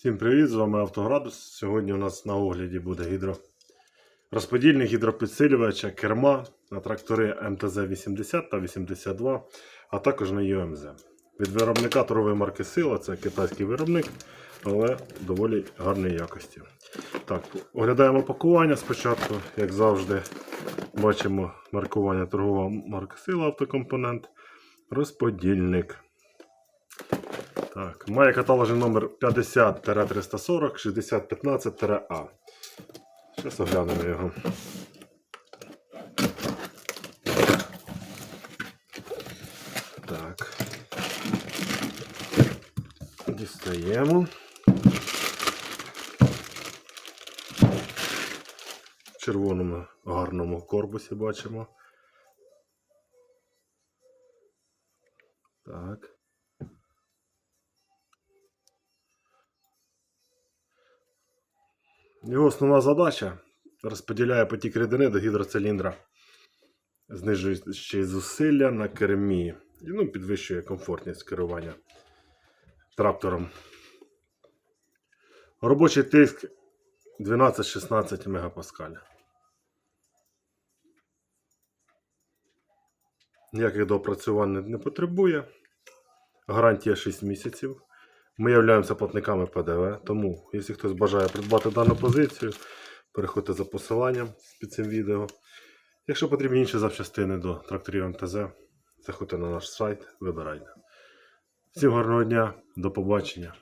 Всім привіт, з вами Автоградус. Сьогодні у нас на огляді буде гідро... розподільник гідропідсилювача керма на трактори МТЗ-80 та 82, а також на ЮМЗ. Від виробника торгової марки Сила, це китайський виробник, але доволі гарної якості. Так, оглядаємо пакування спочатку, як завжди, бачимо маркування торгова марка Сила автокомпонент, розподільник. Так, має каталожний номер 50-340 6015-А. Зараз оглянемо його. Так. Дістаємо. В червоному гарному корпусі бачимо. Так. Його основна задача розподіляє потік рідини до гідроциліндра, знижуючи зусилля на кермі і ну, підвищує комфортність керування трактором. Робочий тиск 12-16 МПа. Ніяких доопрацювань не- потребує. Гарантія 6 місяців. Ми являємося платниками ПДВ, тому, якщо хтось бажає придбати дану позицію, переходьте за посиланням під цим відео. Якщо потрібні інші запчастини до тракторів МТЗ, заходьте на наш сайт, вибирайте. Всім гарного дня, до побачення.